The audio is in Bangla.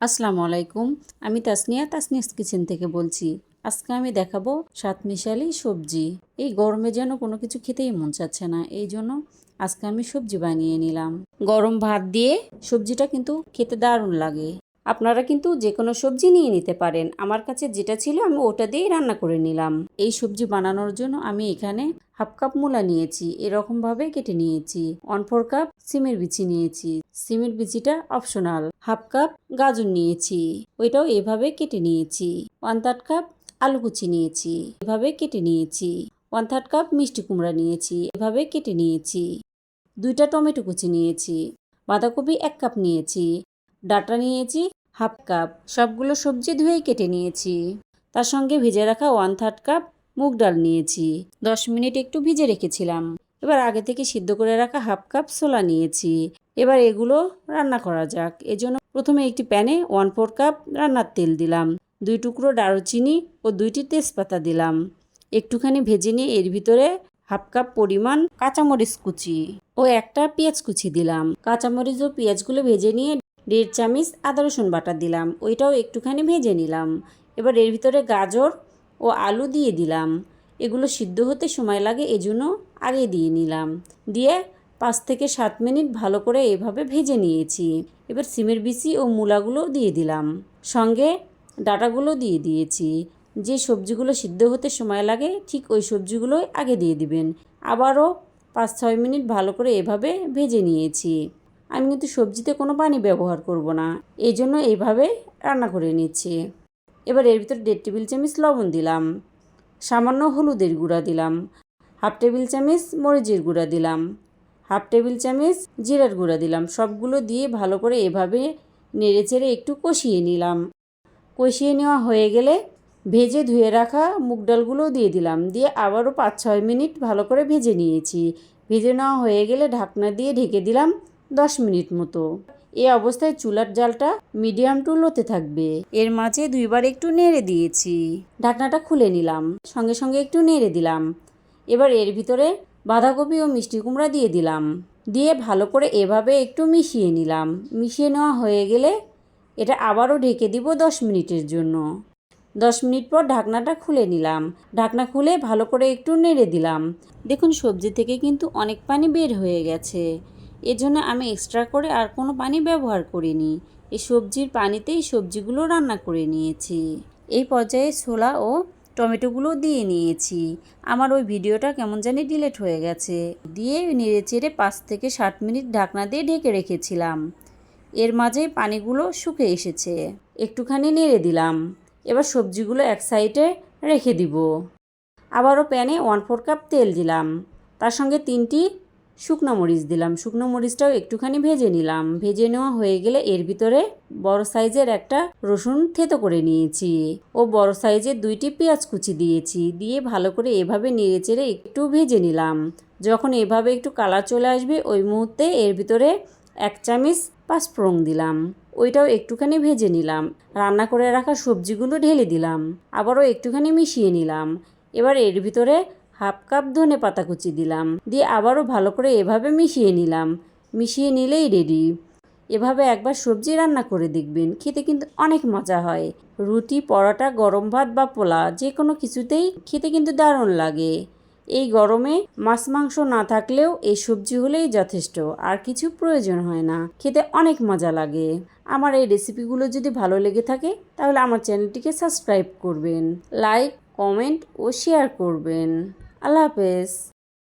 আসসালামু আলাইকুম। আমি তাসনিয়া, তাসনিয়াস কিচেন থেকে বলছি। আজকে আমি দেখাবো সাত মিশালি সবজি। এই গরমে যেন কোনো কিছু খেতেই মন চাচ্ছে না, এই জন্য আজকে আমি সবজি বানিয়ে নিলাম। গরম ভাত দিয়ে সবজিটা কিন্তু খেতে দারুণ লাগে। আপনারা কিন্তু যে কোনো সবজি নিয়ে নিতে পারেন। আমার কাছে যেটা ছিল আমি ওটা দিয়েই রান্না করে নিলাম। এই সবজি বানানোর জন্য আমি এখানে হাফ কাপ মূলা নিয়েছি, এরকমভাবে কেটে নিয়েছি ওয়ান ফোর কাপ সিমের বিচি নিয়েছি। সিমের বিচিটা অপশনাল হাফ কাপ গাজর নিয়েছি, ওইটাও এভাবে কেটে নিয়েছি। ওয়ান থার্ড কাপ আলু কুচি নিয়েছি, এভাবে কেটে নিয়েছি। ওয়ান থার্ড কাপ মিষ্টি কুমড়া নিয়েছি, এভাবে কেটে নিয়েছি। দুইটা টমেটো কুচি নিয়েছি, বাঁধাকপি এক কাপ নিয়েছি, ডাটা নিয়েছি হাফ কাপ, সবগুলো সবজি ধুয়ে কেটে নিয়েছি। তার সঙ্গে ভেজে রাখা ওয়ান থার্ড কাপ মুগ ডাল নিয়েছি। দশ মিনিট একটু ভিজে রেখেছিলাম। এবার আগে থেকে সিদ্ধ করে রাখা হাফ কাপ ছোলা নিয়েছি। এবার এগুলো রান্না করা যাক। এজন্য প্রথমে একটি প্যানে ওয়ান ফোর কাপ রান্নার তেল দিলাম। দুই টুকরো দারুচিনি ও দুইটি তেজপাতা দিলাম। একটুখানি ভেজে নিয়ে এর ভিতরে হাফ কাপ পরিমাণ কাঁচামরিচ কুচি ও একটা পেঁয়াজ কুচি দিলাম। কাঁচামরিচ ও পেঁয়াজগুলো ভেজে নিয়ে দেড় চামচ আদা রসুন বাটা দিলাম, ওইটাও একটুখানি ভেজে নিলাম। এবার এর ভিতরে গাজর ও আলু দিয়ে দিলাম। এগুলো সিদ্ধ হতে সময় লাগে, এজন্য আগে দিয়ে নিলাম। দিয়ে পাঁচ থেকে সাত মিনিট ভালো করে এভাবে ভেজে নিয়েছি। এবার সিমের বিচি ও মূলাগুলো দিয়ে দিলাম। সঙ্গে ডাটাগুলো দিয়ে দিয়েছি। যে সবজিগুলো সিদ্ধ হতে সময় লাগে, ঠিক ওই সবজিগুলোই আগে দিয়ে দিবেন। আবারও পাঁচ ছয় মিনিট ভালো করে এভাবে ভেজে নিয়েছি। আমি কিন্তু সবজিতে কোনো পানি ব্যবহার করব না। এই জন্য এইভাবে রান্না করে নিচ্ছি। এবার এর ভিতরে দেড় টেবিল চামচ লবণ দিলাম। সামান্য হলুদের গুঁড়া দিলাম। হাফ টেবিল চামচ মরিচের গুঁড়া দিলাম। হাফ টেবিল চামচ জিরার গুঁড়া দিলাম। সবগুলো দিয়ে ভালো করে এভাবে নেড়ে চেড়ে একটু কষিয়ে নিলাম। কষিয়ে নেওয়া হয়ে গেলে ভেজে ধুয়ে রাখা মুগ ডালগুলো দিয়ে দিলাম। দিয়ে আবারও পাঁচ ছয় মিনিট ভালো করে ভেজে নিয়েছি। ভেজে নেওয়া হয়ে গেলে ঢাকনা দিয়ে ঢেকে দিলাম। দশ মিনিট মতো। এই অবস্থায় চুলার জালটা মিডিয়াম টু লোতে থাকবে। এর মাঝে দুইবার একটু নেড়ে দিয়েছি। ঢাকনাটা খুলে নিলাম। সঙ্গে সঙ্গে একটু নেড়ে দিলাম। এবার এর ভিতরে বাঁধাকপি ও মিষ্টি কুমড়া দিয়ে দিলাম। দিয়ে ভালো করে এভাবে একটু মিশিয়ে নিলাম। মিশিয়ে নেওয়া হয়ে গেলে এটা আবারও ঢেকে দিব দশ মিনিটের জন্য। দশ মিনিট পর ঢাকনাটা খুলে নিলাম। ঢাকনা খুলে ভালো করে একটু নেড়ে দিলাম। দেখুন, সবজি থেকে কিন্তু অনেক পানি বের হয়ে গেছে। এজন্য আমি এক্সট্রা করে আর কোনো পানি ব্যবহার করিনি। এই সবজির পানিতেই সবজিগুলো রান্না করে নিয়েছি। এই পর্যায়ে ছোলা ও টমেটোগুলো দিয়ে নিয়েছি। আমার ওই ভিডিওটা কেমন জানি ডিলেট হয়ে গেছে। দিয়ে নেড়ে চেড়ে পাঁচ থেকে ষাট মিনিট ঢাকনা দিয়ে ঢেকে রেখেছিলাম। এর মাঝে পানিগুলো শুকে এসেছে। একটুখানি নেড়ে দিলাম। এবার সবজিগুলো এক সাইডে রেখে দিব। আবারও প্যানে ওয়ান ফোর কাপ তেল দিলাম। তার সঙ্গে তিনটি শুকনো মরিচ দিলাম। শুকনো মরিচটাও একটুখানি ভেজে নিলাম। ভেজে নেওয়া হয়ে গেলে এর ভিতরে বড় সাইজের একটা রসুন থেতো করে নিয়েছি। ও বড় সাইজের দুইটি পেঁয়াজ কুচি দিয়েছি। দিয়ে ভালো করে এভাবে নেড়ে চেড়ে একটু ভেজে নিলাম। যখন এভাবে একটু কালার চলে আসবে, ওই মুহূর্তে এর ভিতরে এক চামচ পাঁচফোড়ন দিলাম। ওইটাও একটুখানি ভেজে নিলাম। রান্না করে রাখা সবজিগুলো ঢেলে দিলাম। আবারও একটুখানি মিশিয়ে নিলাম। এবার এর ভিতরে হাফ কাপ ধনে পাতা কুচি দিলাম। দিয়ে আবারও ভালো করে এভাবে মিশিয়ে নিলাম। মিশিয়ে নিলেই রেডি এভাবে একবার সবজি রান্না করে দেখবেন, খেতে কিন্তু অনেক মজা হয়। রুটি, পরোটা, গরম ভাত বা পোলা যে কোনো কিছুতেই খেতে কিন্তু দারুণ লাগে। এই গরমে মাছ মাংস না থাকলেও এই সবজি হলেই যথেষ্ট, আর কিছু প্রয়োজন হয় না। খেতে অনেক মজা লাগে। আমার এই রেসিপিগুলো যদি ভালো লেগে থাকে, তাহলে আমার চ্যানেলটিকে সাবস্ক্রাইব করবেন। লাইক কমেন্ট ও শেয়ার করবেন। আল্লাহ হাফেজ।